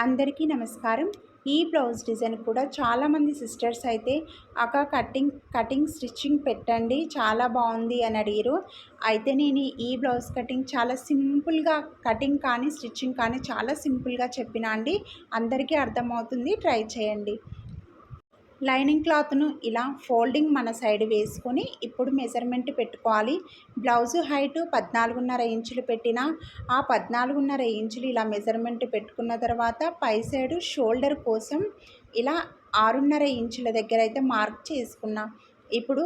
అందరికీ నమస్కారం. ఈ బ్లౌజ్ డిజైన్ కూడా చాలామంది సిస్టర్స్ అయితే అక్క కటింగ్ కటింగ్ స్టిచ్చింగ్ పెట్టండి చాలా బాగుంది అని అడిగారు అయితే నేను ఈ బ్లౌజ్ కటింగ్ చాలా సింపుల్గా కటింగ్ కానీ స్టిచ్చింగ్ కానీ చాలా సింపుల్గా చెప్పినా అండి అందరికీ అర్థమవుతుంది. ట్రై చేయండి. లైనింగ్ క్లాత్ను ఇలా ఫోల్డింగ్ మన సైడ్ వేసుకొని ఇప్పుడు మెజర్మెంట్ పెట్టుకోవాలి. బ్లౌజ్ హైట్ పద్నాలుగున్నర ఇంచులు పెట్టిన ఆ పద్నాలుగున్నర ఇంచులు ఇలా మెజర్మెంట్ పెట్టుకున్న తర్వాత పై సైడు షోల్డర్ కోసం ఇలా ఆరున్నర ఇంచుల దగ్గర అయితే మార్క్ చేసుకున్నా. ఇప్పుడు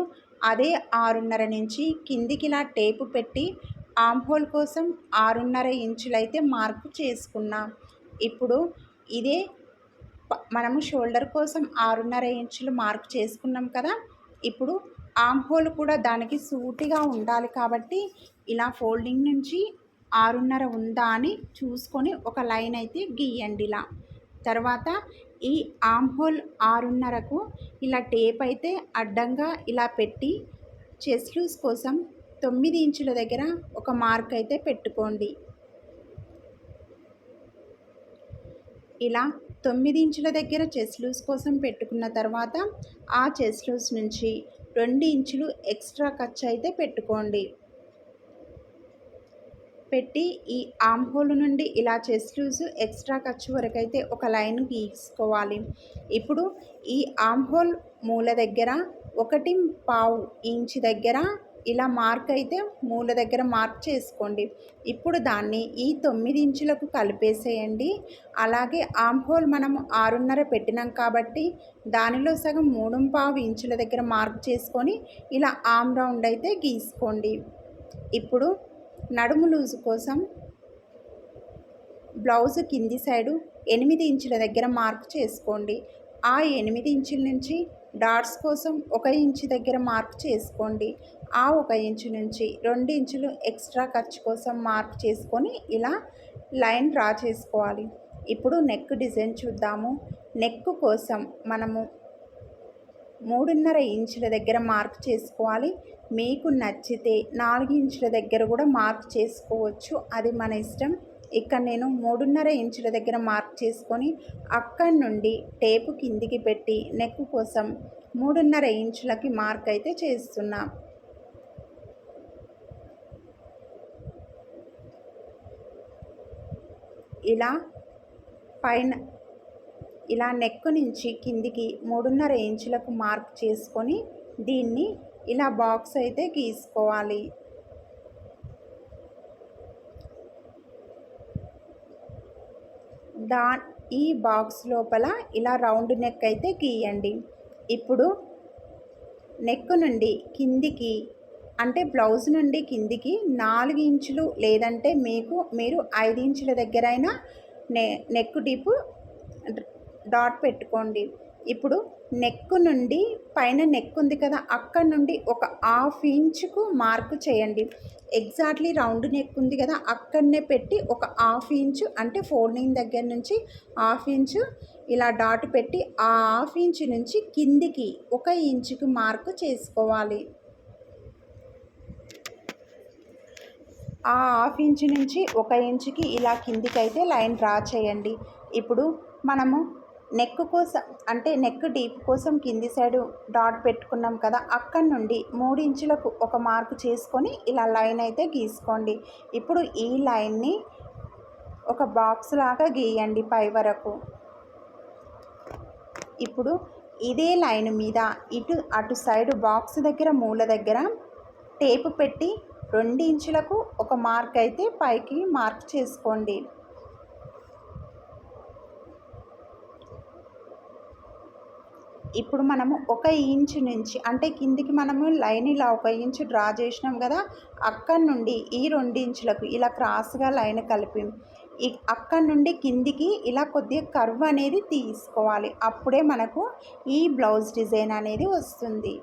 అదే ఆరున్నర నుంచి కిందికి ఇలా టేపు పెట్టి ఆమ్ హోల్ కోసం ఆరున్నర ఇంచులైతే మార్క్ చేసుకున్నా. ఇప్పుడు ఇదే మనము షోల్డర్ కోసం ఆరున్నర ఇంచులు మార్క్ చేసుకున్నాం కదా ఇప్పుడు ఆమ్ హోల్ కూడా దానికి సూటిగా ఉండాలి కాబట్టి ఇలా ఫోల్డింగ్ నుంచి ఆరున్నర ఉందా అని చూసుకొని ఒక లైన్ అయితే గీయండి ఇలా. తర్వాత ఈ ఆమ్ హోల్ ఆరున్నరకు ఇలా టేప్ అయితే అడ్డంగా ఇలా పెట్టి చెస్ లూస్ కోసం తొమ్మిది ఇంచుల దగ్గర ఒక మార్క్ అయితే పెట్టుకోండి. ఇలా తొమ్మిది ఇంచుల దగ్గర చెస్ లూస్ కోసం పెట్టుకున్న తర్వాత ఆ చెస్ లూస్ నుంచి రెండు ఇంచులు ఎక్స్ట్రా ఖర్చు అయితే పెట్టుకోండి. పెట్టి ఈ ఆమ్ హోల్ నుండి ఇలా చెస్ లూజ్ ఎక్స్ట్రా ఖర్చు వరకు అయితే ఒక లైన్ గీసుకోవాలి. ఇప్పుడు ఈ ఆమ్ హోల్ మూల దగ్గర ఒకటి పావు ఇంచు దగ్గర ఇలా మార్క్ అయితే మూల దగ్గర మార్క్ చేసుకోండి. ఇప్పుడు దాన్ని ఈ తొమ్మిది ఇంచులకు కలిపేసేయండి. అలాగే ఆమ్ హోల్ మనం ఆరున్నర పెట్టినాం కాబట్టి దానిలో సగం మూడు పావు ఇంచుల దగ్గర మార్క్ చేసుకొని ఇలా ఆమ్ రౌండ్ అయితే గీసుకోండి. ఇప్పుడు నడుము లూజు కోసం బ్లౌజ్ కింది సైడు ఎనిమిది ఇంచుల దగ్గర మార్క్ చేసుకోండి. ఆ ఎనిమిది ఇంచుల నుంచి డాట్స్ కోసం ఒక ఇంచు దగ్గర మార్క్ చేసుకోండి. ఆ ఒక ఇంచు నుంచి రెండు ఇంచులు ఎక్స్ట్రా ఖర్చు కోసం మార్క్ చేసుకొని ఇలా లైన్ డ్రా చేసుకోవాలి. ఇప్పుడు నెక్ డిజైన్ చూద్దాము. నెక్ కోసం మనము మూడున్నర ఇంచుల దగ్గర మార్క్ చేసుకోవాలి. మీకు నచ్చితే నాలుగు ఇంచుల దగ్గర కూడా మార్క్ చేసుకోవచ్చు. అది మన ఇష్టం. ఇక్కడ నేను మూడున్నర ఇంచుల దగ్గర మార్క్ చేసుకొని అక్కడి నుండి టేపు కిందికి పెట్టి నెక్ కోసం మూడున్నర ఇంచులకి మార్క్ అయితే చేస్తున్నా. ఇలా పైన ఇలా నెక్ నుంచి కిందికి మూడున్నర ఇంచులకు మార్క్ చేసుకొని దీన్ని ఇలా బాక్స్ అయితే గీసుకోవాలి. దా ఈ బాక్స్ లోపల ఇలా రౌండ్ నెక్ అయితే గీయండి. ఇప్పుడు నెక్ నుండి కిందికి అంటే బ్లౌజ్ నుండి కిందికి నాలుగు ఇంచులు లేదంటే మీకు మీరు ఐదు ఇంచుల దగ్గరైనా నె నెక్ డీపు డాట్ పెట్టుకోండి. ఇప్పుడు నెక్ నుండి పైన నెక్ ఉంది కదా అక్కడ నుండి ఒక హాఫ్ ఇంచుకు మార్క్ చేయండి. ఎగ్జాక్ట్లీ రౌండ్ నెక్ ఉంది కదా అక్కడనే పెట్టి ఒక హాఫ్ ఇంచు అంటే ఫోల్డింగ్ దగ్గర నుంచి హాఫ్ ఇంచు ఇలా డాట్ పెట్టి ఆ హాఫ్ ఇంచు నుంచి కిందికి ఒక ఇంచుకు మార్కు చేసుకోవాలి. ఆ హాఫ్ ఇంచు నుంచి ఒక ఇంచుకి ఇలా కిందికి అయితే లైన్ డ్రా చేయండి. ఇప్పుడు మనము నెక్ కోసం అంటే నెక్ డీప్ కోసం కింది సైడు డాట్ పెట్టుకున్నాం కదా అక్కడి నుండి మూడు ఇంచులకు ఒక మార్కు చేసుకొని ఇలా లైన్ అయితే గీసుకోండి. ఇప్పుడు ఈ లైన్ని ఒక బాక్స్ లాగా గీయండి పై వరకు. ఇప్పుడు ఇదే లైన్ మీద ఇటు అటు సైడు బాక్స్ దగ్గర మూల దగ్గర టేపు పెట్టి రెండు ఇంచులకు ఒక మార్క్ అయితే పైకి మార్క్ చేసుకోండి. ఇప్పుడు మనము ఒక ఇంచు నుంచి అంటే కిందికి మనము లైన్ ఇలా ఒక ఇంచు డ్రా చేసినాం కదా అక్కడి నుండి ఈ రెండు ఇంచులకు ఇలా క్రాస్గా లైన్ కలిపి అక్కడి నుండి కిందికి ఇలా కొద్దిగా కర్వ్ అనేది తీసుకోవాలి. అప్పుడే మనకు ఈ బ్లౌజ్ డిజైన్ అనేది వస్తుంది.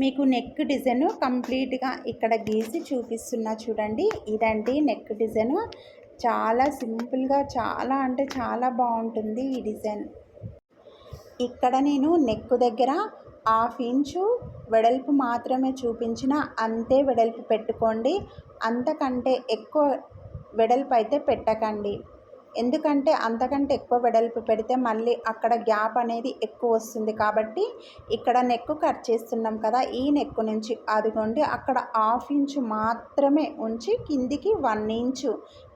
మీకు నెక్ డిజైన్ కంప్లీట్గా ఇక్కడ గీసి చూపిస్తున్నా చూడండి. ఇదండి నెక్ డిజైన్. చాలా సింపుల్గా చాలా అంటే చాలా బాగుంటుంది ఈ డిజైన్. ఇక్కడ నేను నెక్ దగ్గర హాఫ్ ఇంచు వెడల్పు మాత్రమే చూపించిన అంతే వెడల్పు పెట్టుకోండి. అంతకంటే ఎక్కువ వెడల్పు అయితే పెట్టకండి. ఎందుకంటే అంతకంటే ఎక్కువ వెడల్పు పెడితే మళ్ళీ అక్కడ గ్యాప్ అనేది ఎక్కువ వస్తుంది కాబట్టి ఇక్కడ నెక్ కట్ చేస్తున్నాం కదా ఈ నెక్ నుంచి అదిగోండి అక్కడ హాఫ్ ఇంచు మాత్రమే ఉంచి కిందికి వన్ ఇంచు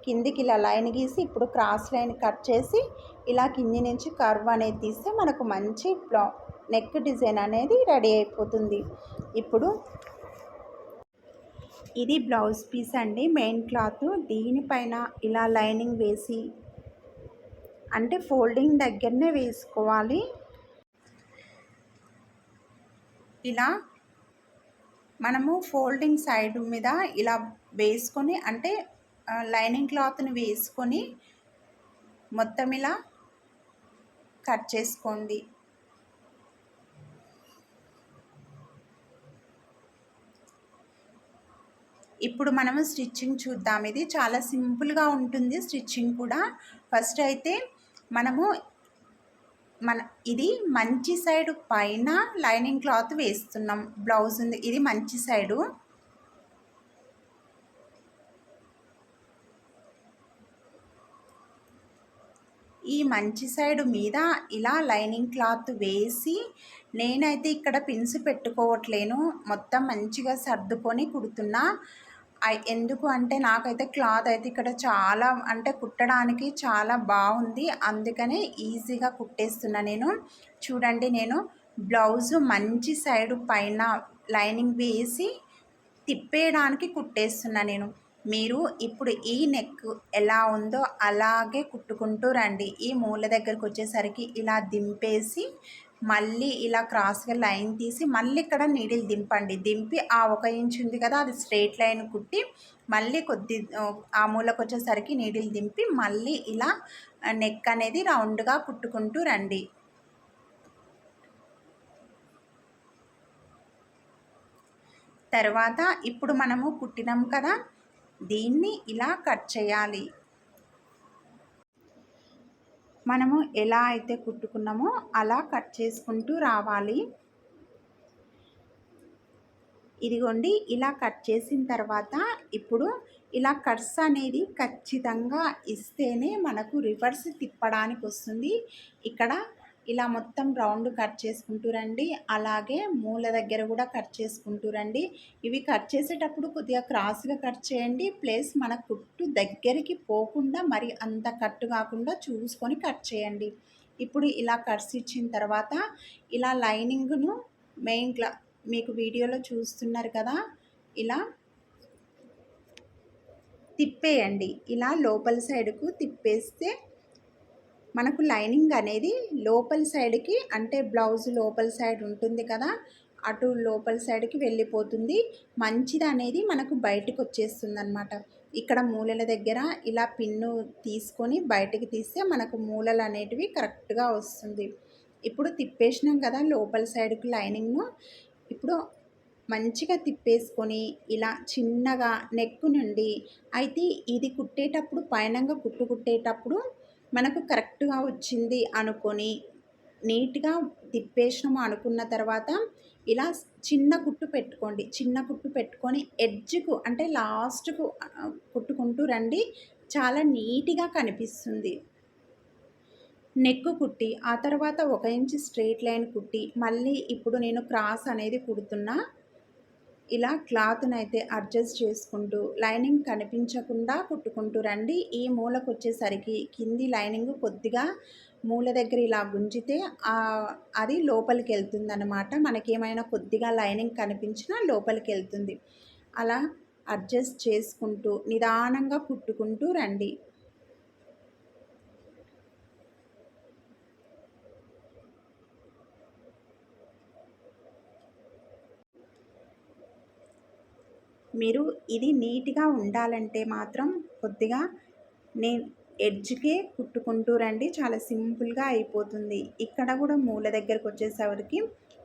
కిందికి ఇలా లైన్ గీసి ఇప్పుడు క్రాస్ లైన్ కట్ చేసి ఇలా కింది నుంచి కర్వ్ అనేది తీస్తే మనకు మంచి బ్లా నెక్ డిజైన్ అనేది రెడీ అయిపోతుంది. ఇప్పుడు ఇది బ్లౌజ్ పీస్ అండి మెయిన్ క్లాత్. దీనిపైన ఇలా లైనింగ్ వేసి అంటే ఫోల్డింగ్ దగ్గరనే వేసుకోవాలి. ఇలా మనము ఫోల్డింగ్ సైడ్ మీద ఇలా వేసుకొని అంటే లైనింగ్ క్లాత్ని వేసుకొని మొత్తం ఇలా కట్ చేసుకోండి. ఇప్పుడు మనము స్టిచ్చింగ్ చూద్దాం. ఇది చాలా సింపుల్గా ఉంటుంది స్టిచ్చింగ్ కూడా. ఫస్ట్ అయితే మనము మన ఇది మంచి సైడ్ పైన లైనింగ్ క్లాత్ వేస్తున్నాం. బ్లౌజ్ ఉంది ఇది మంచి సైడు. ఈ మంచి సైడ్ మీద ఇలా లైనింగ్ క్లాత్ వేసి నేనైతే ఇక్కడ పిన్స్ పెట్టుకోవట్లేను. మొత్తం మంచిగా సర్దుకొని కుడుతున్నా. ఎందుకు అంటే నాకైతే క్లాత్ అయితే ఇక్కడ చాలా అంటే కుట్టడానికి చాలా బాగుంది. అందుకనే ఈజీగా కుట్టేస్తున్నా నేను. చూడండి నేను బ్లౌజు మంచి సైడు పైన లైనింగ్ వేసి తిప్పేయడానికి కుట్టేస్తున్నా నేను. మీరు ఇప్పుడు ఈ నెక్ ఎలా ఉందో అలాగే కుట్టుకుంటూ రండి. ఈ మూల దగ్గరకు వచ్చేసరికి ఇలా దింపేసి మళ్ళీ ఇలా క్రాస్గా లైన్ తీసి మళ్ళీ ఇక్కడ నీడిల్ దింపండి. దింపి ఆ ఒక ఇంచ్ ఉంది కదా అది స్ట్రేట్ లైన్ కుట్టి మళ్ళీ కొద్ది ఆ మూలకు వచ్చేసరికి నీడిల్ దింపి మళ్ళీ ఇలా నెక్ అనేది రౌండ్గా కుట్టుకుంటూ రండి. తర్వాత ఇప్పుడు మనము కుట్టినాం కదా దీన్ని ఇలా కట్ చేయాలి. మనము ఎలా అయితే కుట్టుకున్నామో అలా కట్ చేసుకుంటూ రావాలి. ఇదిగోండి ఇలా కట్ చేసిన తర్వాత ఇప్పుడు ఇలా కట్స్ అనేది ఖచ్చితంగా ఇస్తేనే మనకు రివర్స్ తిప్పడానికి వస్తుంది. ఇక్కడ ఇలా మొత్తం రౌండ్ కట్ చేసుకుంటూ రండి. అలాగే మూల దగ్గర కూడా కట్ చేసుకుంటూ రండి. ఇవి కట్ చేసేటప్పుడు కొద్దిగా క్రాస్గా కట్ చేయండి. ప్లస్ మన కుట్టు దగ్గరికి పోకుండా మరి అంత కట్టు కాకుండా చూసుకొని కట్ చేయండి. ఇప్పుడు ఇలా కట్స్ ఇచ్చిన తర్వాత ఇలా లైనింగ్ను మెయిన్ క్లా మీకు వీడియోలో చూస్తున్నారు కదా ఇలా తిప్పేయండి. ఇలా లోపల సైడ్కు తిప్పేస్తే మనకు లైనింగ్ అనేది లోపల సైడ్కి అంటే బ్లౌజ్ లోపల సైడ్ ఉంటుంది కదా అటు లోపల సైడ్కి వెళ్ళిపోతుంది. మంచిది అనేది మనకు బయటకు వచ్చేస్తుంది అనమాట ఇక్కడ మూలల దగ్గర ఇలా పిన్ను తీసుకొని బయటకు తీస్తే మనకు మూలలు అనేటివి కరెక్ట్గా వస్తుంది. ఇప్పుడు తిప్పేసినాం కదా లోపల సైడ్కి లైనింగ్ను. ఇప్పుడు మంచిగా తిప్పేసుకొని ఇలా చిన్నగా నెక్ నుండి అయితే ఇది కుట్టేటప్పుడు పైనంగా కుట్టు కుట్టేటప్పుడు మనకు కరెక్ట్గా వచ్చింది అనుకొని నీట్గా తిప్పేసినాము అనుకున్న తర్వాత ఇలా చిన్న కుట్టు పెట్టుకోండి. చిన్న కుట్టు పెట్టుకొని ఎడ్జ్కు అంటే లాస్ట్కు కుట్టుకుంటూ రండి. చాలా నీట్గా కనిపిస్తుంది. నెక్ కుట్టి ఆ తర్వాత ఒక ఇంచ్ స్ట్రెయిట్ లైన్ కుట్టి మళ్ళీ ఇప్పుడు నేను క్రాస్ అనేది కుడుతున్నా. ఇలా క్లాత్ని అయితే అడ్జస్ట్ చేసుకుంటూ లైనింగ్ కనిపించకుండా కుట్టుకుంటూ రండి. ఈ మూలకు వచ్చేసరికి కింది లైనింగ్ కొద్దిగా మూల దగ్గర ఇలా గుంజితే అది లోపలికి వెళ్తుంది అనమాట మనకేమైనా కొద్దిగా లైనింగ్ కనిపించినా లోపలికి వెళ్తుంది అలా అడ్జస్ట్ చేసుకుంటూ నిదానంగా కుట్టుకుంటూ రండి. మీరు ఇది నీట్గా ఉండాలంటే మాత్రం కొద్దిగా నేను ఎడ్జ్కే కుట్టుకుంటూ రండి. చాలా సింపుల్గా అయిపోతుంది. ఇక్కడ కూడా మూల దగ్గరకు వచ్చేసరికి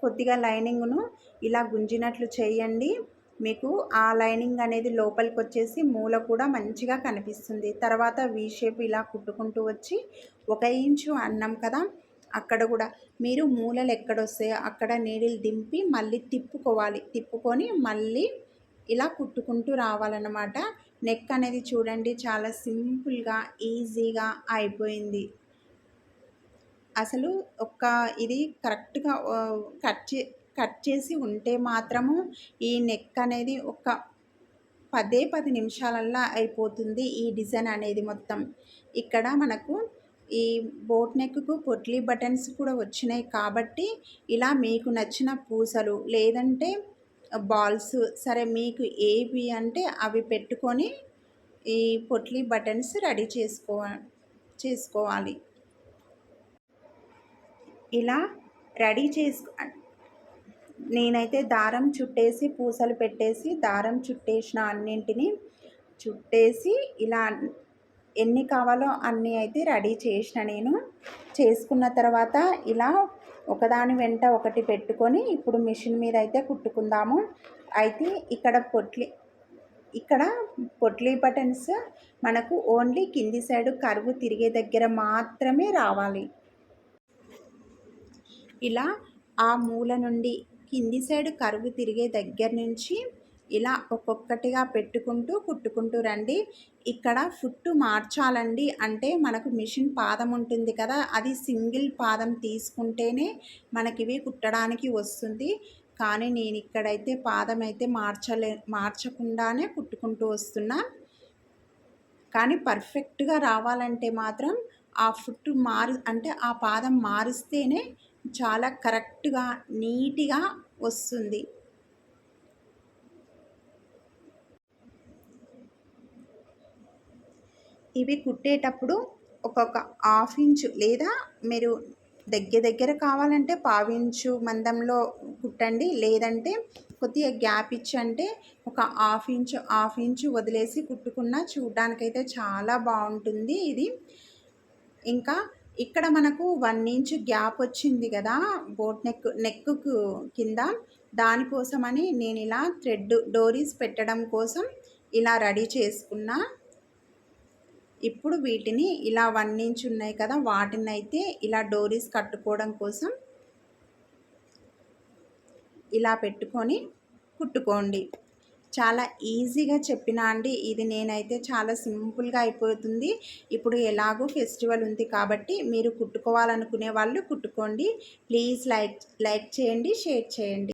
కొద్దిగా లైనింగ్ను ఇలా గుంజినట్లు చేయండి. మీకు ఆ లైనింగ్ అనేది లోపలికి వచ్చేసి మూల కూడా మంచిగా కనిపిస్తుంది. తర్వాత వీ షేప్ ఇలా కుట్టుకుంటూ వచ్చి ఒక ఇంచు అన్నం కదా అక్కడ కూడా మీరు మూలలు ఎక్కడొస్తాయో అక్కడ నీడిల్ దింపి మళ్ళీ తిప్పుకోవాలి. తిప్పుకొని మళ్ళీ ఇలా కుట్టుకుంటూ రావాలన్నమాట. నెక్ అనేది చూడండి చాలా సింపుల్గా ఈజీగా అయిపోయింది. అసలు ఒక్క ఇది కరెక్ట్గా కట్ చే కట్ చేసి ఉంటే మాత్రము ఈ నెక్ అనేది ఒక పదే పది నిమిషాలల్లో అయిపోతుంది ఈ డిజైన్ అనేది మొత్తం. ఇక్కడ మనకు ఈ బోట్ నెక్కు పొట్లీ బటన్స్ కూడా వచ్చినాయి కాబట్టి ఇలా మీకు నచ్చిన పూసలు లేదంటే బాల్స్. సరే మీకు ఏవి అంటే అవి పెట్టుకొని ఈ పొట్లీ బటన్స్ రెడీ చేసుకో చేసుకోవాలి. ఇలా రెడీ చేసుకో నేనైతే దారం చుట్టేసి పూసలు పెట్టేసి దారం చుట్టేసిన అన్నింటినీ చుట్టేసి ఇలా ఎన్ని కావాలో అన్నీ అయితే రెడీ చేసిన నేను. చేసుకున్న తర్వాత ఇలా ఒకదాని వెంట ఒకటి పెట్టుకొని ఇప్పుడు మిషన్ మీద అయితే కుట్టుకుందాము. అయితే ఇక్కడ పొట్లి ఇక్కడ పొట్లీ బటన్స్ మనకు ఓన్లీ కింది సైడ్ కరువు తిరిగే దగ్గర మాత్రమే రావాలి. ఇలా ఆ మూల నుండి కింది సైడ్ కరువు తిరిగే దగ్గర నుంచి ఇలా ఒక్కొక్కటిగా పెట్టుకుంటూ కుట్టుకుంటూ రండి. ఇక్కడ ఫుట్టు మార్చాలండి. అంటే మనకు మిషన్ పాదం ఉంటుంది కదా అది సింగిల్ పాదం తీసుకుంటేనే మనకి ఇవి కుట్టడానికి వస్తుంది. కానీ నేను ఇక్కడైతే పాదం అయితే మార్చలే మార్చకుండానే కుట్టుకుంటూ వస్తున్నా. కానీ పర్ఫెక్ట్గా రావాలంటే మాత్రం ఆ ఫుట్ మారు అంటే ఆ పాదం మారిస్తేనే చాలా కరెక్ట్గా నీట్గా వస్తుంది. ఇవి కుట్టేటప్పుడు ఒక్కొక్క హాఫ్ ఇంచు లేదా మీరు దగ్గర దగ్గర కావాలంటే పావించు మందంలో కుట్టండి. లేదంటే కొద్దిగా గ్యాప్ ఇచ్చి అంటే ఒక హాఫ్ ఇంచు హాఫ్ ఇంచు వదిలేసి కుట్టుకున్న చూడ్డానికైతే చాలా బాగుంటుంది ఇది. ఇంకా ఇక్కడ మనకు వన్ ఇంచ్ గ్యాప్ వచ్చింది కదా బోట్ నెక్ నెక్కు కింద. దానికోసమని నేను ఇలా థ్రెడ్ డోరీస్ పెట్టడం కోసం ఇలా రెడీ చేసుకున్నా. ఇప్పుడు వీటిని ఇలా వన్ ఇంచ్ ఉన్నాయి కదా వాటిని అయితే ఇలా డోరీస్ కట్టుకోవడం కోసం ఇలా పెట్టుకొని కుట్టుకోండి. చాలా ఈజీగా చెప్పినా అండి ఇది నేనైతే చాలా సింపుల్గా అయిపోతుంది. ఇప్పుడు ఎలాగో ఫెస్టివల్ ఉంది కాబట్టి మీరు కుట్టుకోవాలనుకునే వాళ్ళు కుట్టుకోండి. ప్లీజ్ లైక్ లైక్ చేయండి షేర్ చేయండి.